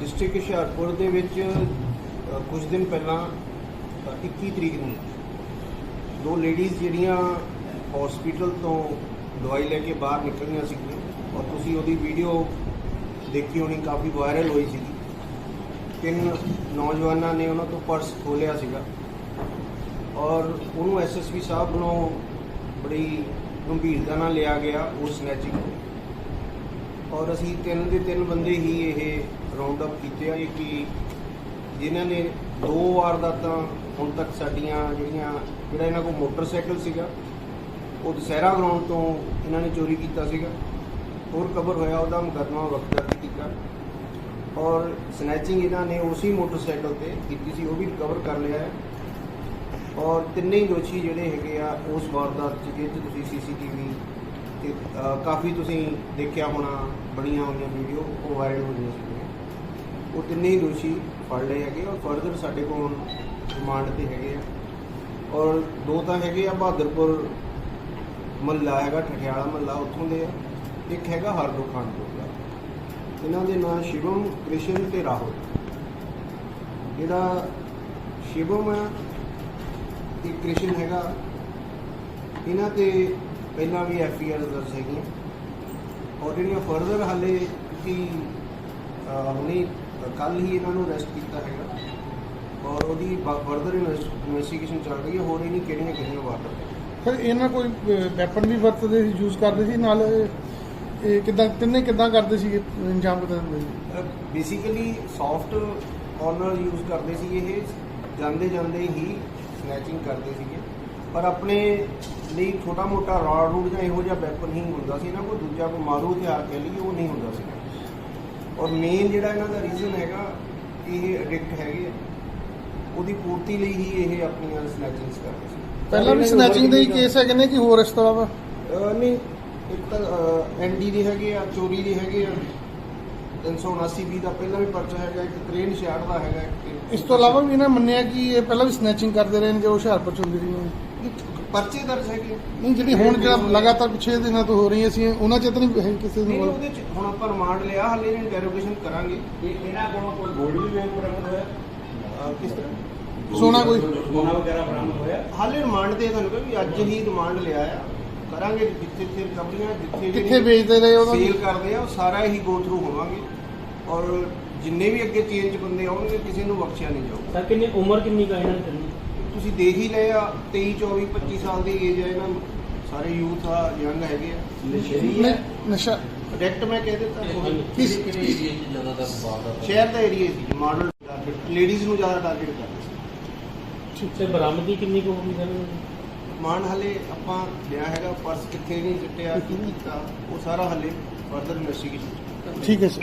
District Hoshiarpur ਦੇ ਵਿੱਚ ਅ, ਕੁਝ ਦਿਨ ਪਹਿਲਾਂ ਅ, 21 ਤਰੀਕ ਨੂੰ ਦੋ ਲੇਡੀਜ਼ ਜਿਹੜੀਆਂ ਹਸਪੀਟਲ ਤੋਂ ਦਵਾਈ ਲੈ ਕੇ ਬਾਹਰ ਨਿਕਲੀਆਂ ਸੀਗੀਆਂ ਔਰ ਤੁਸੀਂ ਉਹਦੀ ਵੀਡੀਓ ਦੇਖੀ ਹੋਣੀ ਕਾਫੀ ਵਾਇਰਲ ਹੋਈ ਸੀਗੀ। ਤਿੰਨ ਨੌਜਵਾਨਾਂ ਨੇ ਉਹਨਾਂ ਤੋਂ ਪਰਸ ਖੋਲਿਆ ਸੀਗਾ। ਔਰ ਉਹਨੂੰ ਐਸਐਸਪੀ ਸਾਹਿਬ ਵੱਲੋਂ ਬੜੀ ਗੰਭੀਰਤਾ ਨਾਲ ਲਿਆ ਗਿਆ ਉਹ ਸਨੈਚਿੰਗ ਔਰ ਅਸੀਂ ਤਿੰਨ ਦੇ ਤਿੰਨ ਬੰਦੇ ਹੀ ਇਹ ਰਾਉਂਡ ਅਪ ਕੀਤੇ ਆ ਕਿ ਜਿਨ੍ਹਾਂ ਨੇ ਦੋ ਵਾਰ ਦਾ ਤਾਂ ਹੁਣ ਤੱਕ ਸਾਡੀਆਂ ਜਿਹੜੀਆਂ, ਜਿਹੜਾ ਇਹਨਾਂ ਕੋਲ ਮੋਟਰਸਾਈਕਲ ਸੀਗਾ, ਉਹ ਦੁਸਹਿਰਾ ਗਰਾਊਂਡ ਤੋਂ ਇਹਨਾਂ ਨੇ ਚੋਰੀ ਕੀਤਾ ਸੀਗਾ। ਹੋਰ ਕਵਰ ਹੋਇਆ ਉਹਦਾ ਮੁਕੱਦਮਾ ਵਕਤ ਕੀਤਾ। ਔਰ ਸਨੈਚਿੰਗ ਇਹਨਾਂ ਨੇ ਉਸੇ ਮੋਟਰਸਾਈਕਲ ਤੇ ਕੀਤੀ ਸੀ, ਉਹ ਵੀ ਰਿਕਵਰ ਕਰ ਲਿਆ ਹੈ। ਔਰ ਤਿੰਨੇ ਹੀ ਦੋਸ਼ੀ ਜਿਹੜੇ ਹੈਗੇ ਆ, ਉਸ ਵਾਰਦਾਤ 'ਚ ਜਿਹਦੇ 'ਚ ਤੁਸੀਂ ਸੀਸੀਟੀਵੀ ਤੇ ਕਾਫੀ ਤੁਸੀਂ ਦੇਖਿਆ ਹੋਣਾ, ਬਣੀਆਂ ਹੋਈਆਂ ਵੀਡੀਓ ਉਹ ਵਾਇਰਲ ਹੋਈਆਂ ਸੀ। ਉਹ ਤਿੰਨੇ ਹੀ ਦੋਸ਼ੀ ਫੜ ਲਏ ਹੈਗੇ ਔਰ ਫਰਦਰ ਸਾਡੇ ਕੋਲ ਰਿਮਾਂਡ ਤੇ ਹੈਗੇ ਆ। ਔਰ ਦੋ ਤਾਂ ਹੈਗੇ ਆ ਬਹਾਦਰਪੁਰ ਮਹੱਲਾ ਹੈਗਾ, ਠਠਿਆਲਾ ਮਹੱਲਾ ਉੱਥੋਂ ਦੇ ਆ। ਇੱਕ ਹੈਗਾ ਹਰਦੋ ਖਾਨਪੁਰ ਦਾ। ਇਹਨਾਂ ਦੇ ਨਾਂ ਸ਼ਿਵਮ, ਕ੍ਰਿਸ਼ਨ ਤੇ ਰਾਹੁਲ। ਜਿਹੜਾ ਸ਼ਿਵਮ ਆ ਇਹ ਕ੍ਰਿਸ਼ਨ ਹੈਗਾ। ਇਹਨਾਂ ਤੇ ਪਹਿਲਾਂ ਵੀ ਐਫ ਆਈ ਆਰ ਦਰਜ ਹੈਗੀਆਂ। ਔਰ ਜਿਹੜੀਆਂ ਫਰਦਰ ਹਾਲੇ ਕਿ ਹੁਣੇ ਕੱਲ ਹੀ ਇਹਨਾਂ ਨੂੰ ਅਰੈਸਟ ਕੀਤਾ ਹੈਗਾ। ਔਰ ਉਹਦੀ ਫਰਦਰ ਇਨਵੈਸਟੀਗੇਸ਼ਨ ਚੱਲ ਰਹੀ ਹੈ ਹੋਰ ਇਹਨੀ ਕਿਹੜੀਆਂ ਕਿਹੜੀਆਂ ਵਾਰਦਾਤਾਂ। ਸਰ ਇਹਨਾਂ ਕੋਈ ਵੈਪਨ ਵੀ ਵਰਤਦੇ ਸੀ ਯੂਜ਼ ਕਰਦੇ ਸੀ ਨਾਲ ਇਹ ਕਿਦਾਂ ਤਿੰਨੇ ਕਿਦਾਂ ਕਰਦੇ ਸੀ ਇੰਜਾਮ ਕਿਦਾਂ ਦਿੰਦੇ ਸੀ? ਬੇਸਿਕਲੀ ਸੌਫਟ ਕਾਰਨਰ ਯੂਜ਼ ਕਰਦੇ ਸੀ ਇਹ ਜਾਂਦੇ ਜਾਂਦੇ ਹੀ ਸਨੈਚਿੰਗ ਕਰਦੇ ਸੀਗੇ। ਪਰ ਆਪਣੇ ਲਈ ਛੋਟਾ ਮੋਟਾ ਰਾਡ ਰੂਡ ਜਾਂ ਇਹੋ ਜਿਹਾ ਵੈਪਨ ਹੀ ਹੁੰਦਾ ਸੀ ਇਹਨਾਂ ਕੋਲ। ਦੂਜਾ ਕੋਈ ਮਾਰੂ ਹਥਿਆਰ ਕਹਿ ਲਈਏ ਉਹ ਨਹੀਂ ਹੁੰਦਾ ਸੀ। ਔਰ ਮੇਨ ਜਿਹੜਾ ਇਹਨਾਂ ਦਾ ਰੀਜ਼ਨ ਹੈਗਾ ਇਹ ਐਡਿਕਟ ਹੈਗੇ ਆ। ਉਹਦੀ ਪੂਰਤੀ ਲਈ ਹੀ ਇਹ ਆਪਣੀਆਂ ਸਨੈਚਿੰਗਸ ਕਰਦੇ ਸੀ। ਪਹਿਲਾਂ ਵੀ ਸਨੈਚਿੰਗ ਦੇ ਹੀ ਕੇਸ ਹੈਗੇ ਨੇ ਕਿ ਹੋਰ ਇਸ ਤੋਂ ਇਲਾਵਾ ਅਹ ਨਹੀਂ ਇੱਕ ਤਾਂ ਐਨਡੀ ਦੇ ਹੈਗੇ ਆ ਚੋਰੀ ਦੇ ਹੈਗੇ ਆ। 379 ਵੀ ਦਾ ਪਹਿਲਾਂ ਵੀ ਪਰਚਾ ਹੈਗਾ ਇੱਕ ਕ੍ਰੇਨ ਸ਼ਾਟ ਦਾ ਹੈਗਾ ਇੱਕ- ਇਸ ਤੋਂ ਇਲਾਵਾ ਵੀ ਇਹਨਾਂ ਮੰਨਿਆ ਕਿ ਇਹ ਪਹਿਲਾਂ ਵੀ ਸਨੈਚਿੰਗ ਕਰਦੇ ਰਹੇ ਨੇ ਜੋ ਹੁਸ਼ਿਆਰਪੁਰ ਚ ਇੱਕ ਪਰਚੇ ਦਰਜ ਹੈਗੇ। ਨਹੀਂ ਜਿਹੜੀ ਹੁਣ ਜਿਹੜਾ ਲਗਾਤਾਰ ਪਿਛੇ ਦਿਨਾਂ ਤੋਂ ਹੋ ਰਹੀਆਂ ਸੀ ਉਹਨਾਂ ਚ ਤਾਂ ਨਹੀਂ ਹੈ ਕਿਸੇ ਨਹੀਂ ਨੂੰ ਉਹਦੇ ਚ ਹੁਣ ਆਪਾਂ ਰਿਮਾਂਡ ਲਿਆ ਹਾਲੇ ਇੰਟਰੋਗੇਸ਼ਨ ਕਰਾਂਗੇ। ਇਹ ਇਹਨਾਂ ਕੋਲੋਂ ਕੋਈ ਗੋਲਡ ਵੀ ਵੇਚ ਬਰਾਮਦ ਹੋਇਆ? ਕਿਸ ਤਰ੍ਹਾਂ? ਸੋਨਾ ਕੋਈ? ਸੋਨਾ ਵਗੈਰਾ ਬਰਾਮਦ ਹੋਇਆ? ਹਾਲੇ ਰਿਮਾਂਡ ਤੇ ਤੁਹਾਨੂੰ ਕਹਿੰਦਾ ਵੀ ਅੱਜ ਹੀ ਰਿਮਾਂਡ ਲਿਆ ਆ। ਕਰਾਂਗੇ ਜਿੱਥੇ ਜਿੱਥੇ ਰਿਕਵਰੀਆਂ ਜਿੱਥੇ ਕਿੱਥੇ ਵੇਚਦੇ ਰਹੇ ਉਹਨਾਂ ਸੇਲ ਨੂੰ ਕਰਦੇ ਆ ਉਹ ਸਾਰਾ ਹੀ ਗੋ ਥਰੂ ਹੋਵਾਂਗੇ। ਔਰ ਜਿੰਨੇ ਵੀ ਅੱਗੇ ਚੇਂਜ ਬੰਦੇ ਆਉਣਗੇ ਕਿਸੇ ਨੂੰ ਬਖਸ਼ਿਆ ਨਹੀਂ ਜਾਊਗਾ। ਸਰ ਕਿੰਨੀ ਉਮਰ ਕਿੰਨੀ ਕੁ ਹੈ ਇਹਨਾਂ ਦੀ ਤੁਸੀਂ ਦੇਖ ਹੀ ਲਏ ਆ 23 24 25 ਸਾਲ ਦੀ ਏਜ ਹੈ ਇਹਨਾਂ ਨੂੰ। ਸਾਰੇ ਯੂਥ ਆ ਯੰਗ ਹੈਗੇ ਆ। ਨਸ਼ੇੜੀ ਨਹੀਂ, ਨਸ਼ਾ ਡਾਇਰੈਕਟ ਮੈਂ ਕਹਿ ਦਿੱਤਾ ਕਿਸ ਏਰੀਆ 'ਚ ਜ਼ਿਆਦਾਤਰ ਵਾਰਦਾਤ ਸ਼ਹਿਰ ਦਾ ਏਰੀਆ ਸੀ ਮਾਡਲ ਟਾਰਗੇਟ ਲੇਡੀਜ਼ ਨੂੰ ਜ਼ਿਆਦਾ ਟਾਰਗੇਟ ਕਰਦੇ ਸੀ। ਤੇ ਬਰਾਮਦੀ ਕਿੰਨੀ ਕੁ ਹੋਈ ਸਰ? ਮਾਨ ਹਲੇ ਆਪਾਂ ਲਿਆ ਹੈਗਾ, ਪਰਸ ਕਿੱਥੇ ਨਹੀਂ ਸਿੱਟਿਆ, ਕੀ ਕੀਤਾ, ਉਹ ਸਾਰਾ ਹਲੇ ਫਰਦਰ ਇਨਵੈਸਟੀਗੇਸ਼ਨ ਠੀਕ ਹੈ ਸਰ